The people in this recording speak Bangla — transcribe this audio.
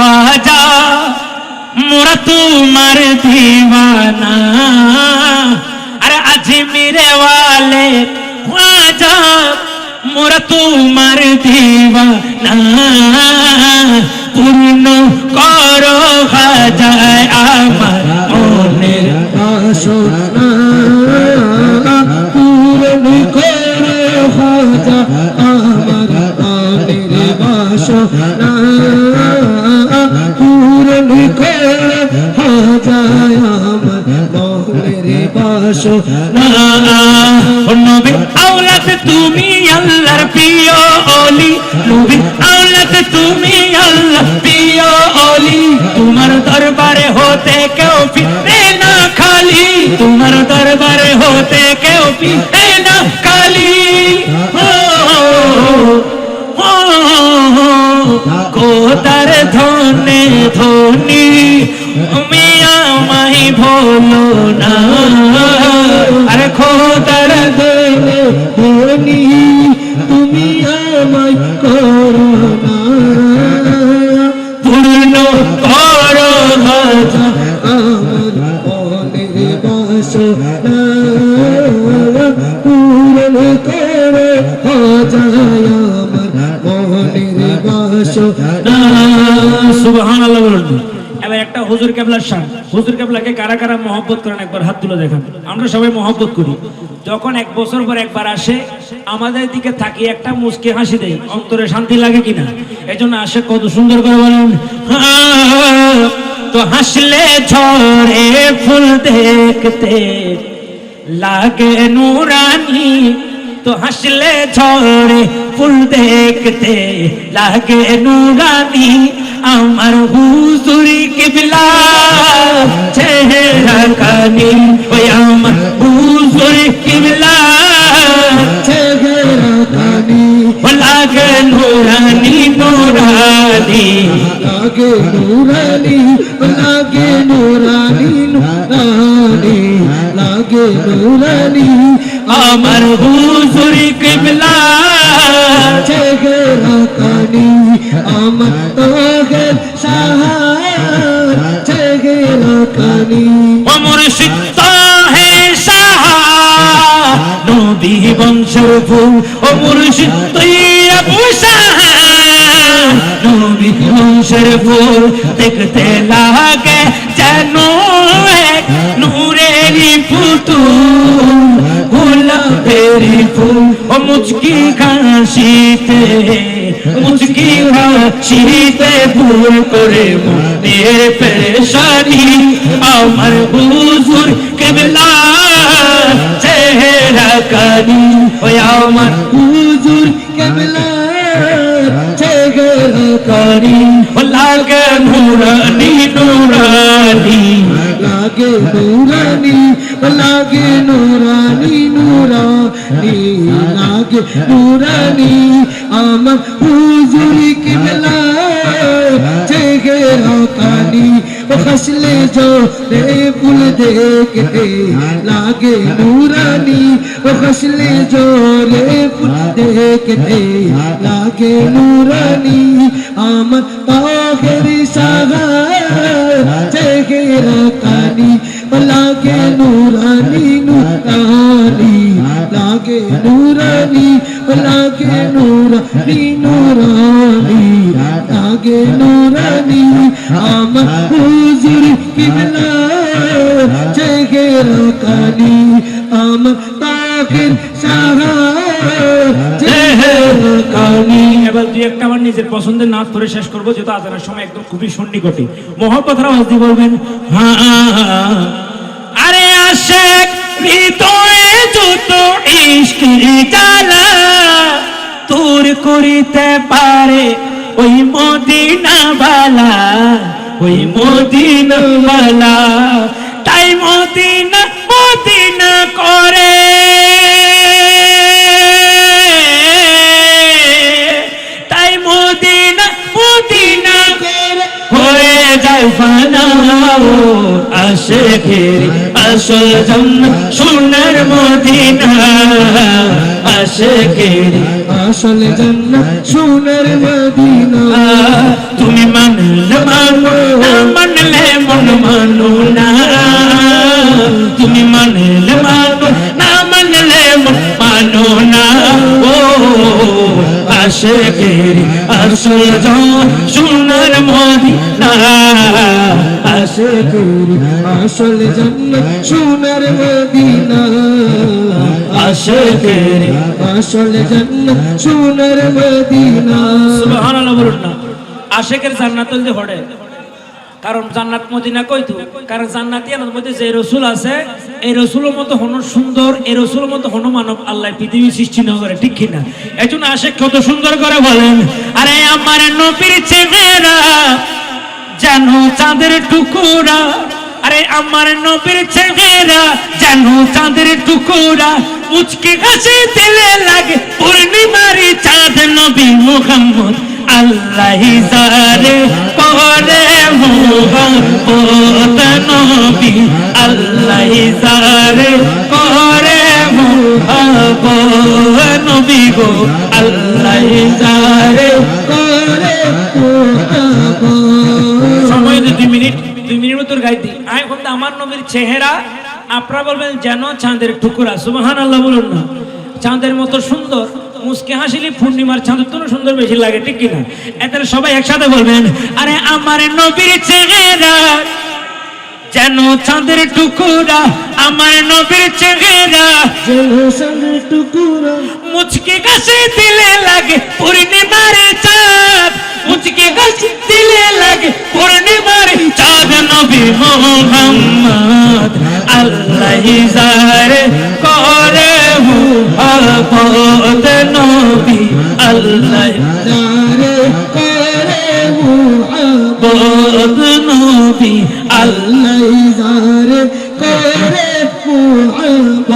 খাজা মোরা তোমার দিওয়ানা। আরে আজমিরে ওয়ালে খাজা মোরা তোমার দিওয়ানা। পূর্ণ করো খাজায় আমার মনের বাসনা। পূরণ করে খাজা বাসনা নবী আওলাদ তুমি আল্লাহর প্রিয় অলি। নবী আওলাদ তুমি আল্লাহ প্রিয় অলি। তোমার দরবারে হতে কেউ ফিরে না খালি। তোমার দরবারে হতে কেউ ফিরে না খালি। কোতার ধনে ধনি। তুমি আমায় ভোলো না। আরে খোদার দেবে তুমি আমায় করোনা পূর্ণ করো হাজা আমার করে বলুন। এবার একটা হুজুর কেবলার শান হুজুর কেবলাকে কারা কারা মহব্বত করেন একবার হাত তুলে দেখান। আমরা সবাই মহব্বত করি। যখন এক বছর পর একবার আসে আমাদের দিকে তাকিয়ে একটা মুচকি হাসি দেয়। অন্তরে শান্তি লাগে কিনা? এই জন্য আসে কত সুন্দর করে বলেন "হ্যাঁ, তো হাসলে ঝরে ফুল দেখতে লাগে নুরানি তো হাসলে ঝরে ফুল দেখতে লাগে নুরানি আমার হুজুরি কিবলা চেহারা কানি ওই আমার হুজুরি কিবলা চেহারা কানি ও লাগে নুরানি নুরানি লাগে নুরানি লাগে নুরানি নুরানি লাগে নুরানি আমার হুজুরি কিবলা চেহারা কানি আমার তোগের সাহার চেহারা কানি ও মুর্শিদ হে শাহ নবী বংশের ফুল ও মুর্শিদ তুই আবু শাহ নবী বংশের দেখতে লাগে যেন এক পুতুল। গোলাপেরই ফুল ও মুচকি কাশিতে মুচকি হাসিতে ভুল করে মনের পেশানি আমার হুজুর কেবলা চেহারা কানি ওই আমার হুজুর কেবলা ও লাগে নুরানি নুরানি লাগে নুরানি লাগে নুরানি নুরানি লাগে নুরানি আমার হুজুরি কিবলা চেহারা কানি ও খসলে जो রে ফুল দেখতে লাগে নুরানি ও খসলে जो রে ফুল দেখতে লাগে নুরানি আমার পাখের সাহার চেহারা কানি লাগে নুরানি নুরানি লাগে নুরানি লাগে নুরানি নুরানি লাগে নুরানি আমার হুজুর কিবলা চেহারা কানি আমার চেহারা কানি এবার দুই একটা আমার নিজের পছন্দের নাচ ধরে শেষ করব, যেহেতু আজানের সময় একদম খুবই সন্নিকটে। মহব্বত আওয়াজ দিয়ে বলবেন? হ্যাঁ। আরে আশেক হৃদয়ে যত ইশকের জ্বালা তোর করিতে পারে ওই মদিনা বালা, ওই মদিনা বালা। তাই মদিনা মদিনা করে। তাই মদিনা মদিনা হয়ে যায় আসে ঘেরে আসল জন্ম সোনার মদিনা। আশেকের আসল জন্ম সোনার মদিনা। তুমি মানলে মানো মানলে মন মানো না। তুমি মানলে মানো, না মানলে মন মানো না। ও আশেকের আসল জন্ম সোনার মদিনা। আশেকের আসল জান্নাত সোনার মদিনা। আশেকের আসল জান্নাত সোনার মদিনা। সুবহানাল্লাহ বলুন না। আশেকের হইতে হড়ে কারণ জান্নাত মদিনা কইতো কারণ জান্নাতিয়ানের মধ্যে যে রসুল আছে, এই রসুলের মতো হন সুন্দর, এই রসুলের মতো হন মানব আল্লাহ পৃথিবী সৃষ্টি না করে, ঠিক কিনা? এই জন্য আশেক কত সুন্দর করে বলেন, আরে আমার নবীর চেহারা জানো চাঁদের টুকুরা। আরে আমার নবীর চেহারা জানো চাঁদের টুকুরা। মুচকে হাসি দিলে লাগে পূর্ণিমারি চাঁদ নবী মুহাম্মদ। আল্লাহ জারে করে মোহাম্মদ নবী। আল্লাহ জারে করে মোহাম্মদ নবী গো। আল্লাহ জারে করে দুই মিনিট দুই মিনিট মতো গাইতে আমি এখন তো আমার নবীর চেহারা আপনারা বলবেন যেন চাঁদের টুকুরা সুবাহান আল্লাহ বলুন না। চাঁদের মতো সুন্দর মুসকে হাসিলে পূর্ণিমার চাঁদের তো সুন্দর বেশি লাগে ঠিক কিনা? এতে সবাই একসাথে বলবেন আরে আমার নবীর চেহারা যেন চাঁদের টুকুরা আমার নবীর চেহারা। যেন সামনে টুকুরা মুচকে কাছে দিলে লাগে পূর্ণিমার চাঁদ মোহাম্মদ আল্লাহ জারে করে হুফত নবী আল্লাহ জারে করে হুফত নবী আল্লাহ জারে করে হুফত